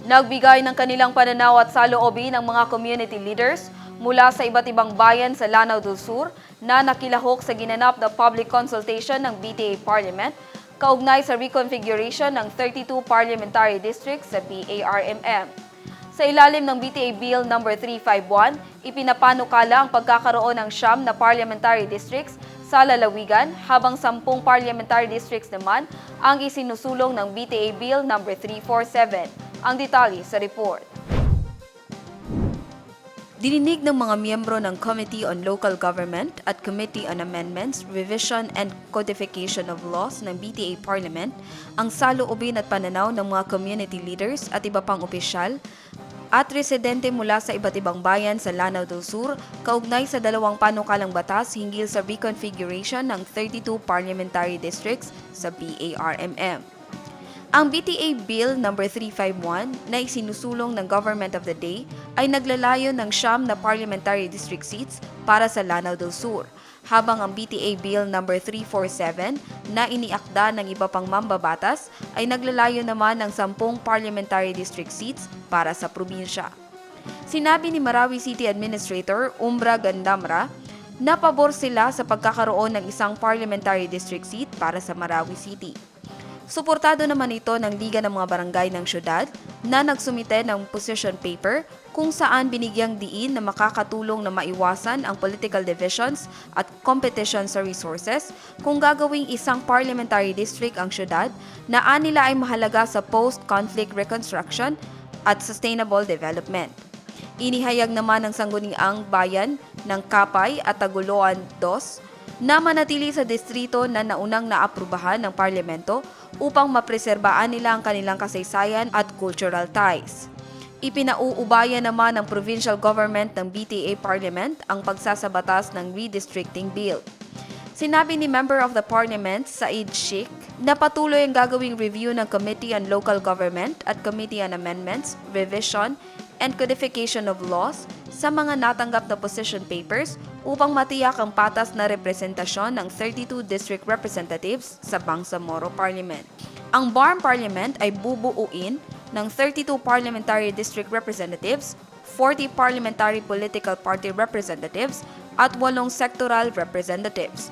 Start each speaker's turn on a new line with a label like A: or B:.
A: Nagbigay ng kanilang pananaw at saloobin ang mga community leaders mula sa iba't ibang bayan sa Lanao del Sur na nakilahok sa ginanap na public consultation ng BTA Parliament kaugnay sa reconfiguration ng 32 parliamentary districts sa PARMM. Sa ilalim ng BTA Bill No. 351, ipinapanukala ang pagkakaroon ng siyam na parliamentary districts sa lalawigan habang sampung parliamentary districts naman ang isinusulong ng BTA Bill No. 347. Ang detalye sa report. Dininig ng mga miyembro ng Committee on Local Government at Committee on Amendments, Revision and Codification of Laws ng BTA Parliament ang saloobin at pananaw ng mga community leaders at iba pang opisyal at residente mula sa iba't ibang bayan sa Lanao del Sur kaugnay sa dalawang panukalang batas hinggil sa reconfiguration ng 32 parliamentary districts sa BARMM. Ang BTA Bill No. 351 na isinusulong ng Government of the Day ay naglalayo ng siyam na parliamentary district seats para sa Lanao del Sur, habang ang BTA Bill No. 347 na iniakda ng iba pang mambabatas ay naglalayo naman ng sampung parliamentary district seats para sa probinsya. Sinabi ni Marawi City Administrator Umbra Gandamra na pabor sila sa pagkakaroon ng isang parliamentary district seat para sa Marawi City. Suportado naman ito ng Liga ng mga Barangay ng Syudad na nagsumite ng position paper kung saan binigyang diin na makakatulong na maiwasan ang political divisions at competition sa resources kung gagawing isang parliamentary district ang syudad na anila ay mahalaga sa post-conflict reconstruction at sustainable development. Inihayag naman ng sangguniang bayan ng Kapay at Taguloan 2 na manatili sa distrito na naunang naaprubahan ng parlamento upang mapreserbaan nila ang kanilang kasaysayan at cultural ties. Ipinauubaya naman ng provincial government ng BTA Parliament ang pagsasabatas ng redistricting bill. Sinabi ni Member of the Parliament, Said Sheikh, na patuloy ang gagawing review ng Committee on Local Government at Committee on Amendments, Revision, and Codification of Laws sa mga natanggap na position papers upang matiyak ang patas na representasyon ng 32 district representatives sa Bangsamoro Parliament. Ang BARM Parliament ay bubuuin ng 32 parliamentary district representatives, 40 parliamentary political party representatives, at walong sectoral representatives.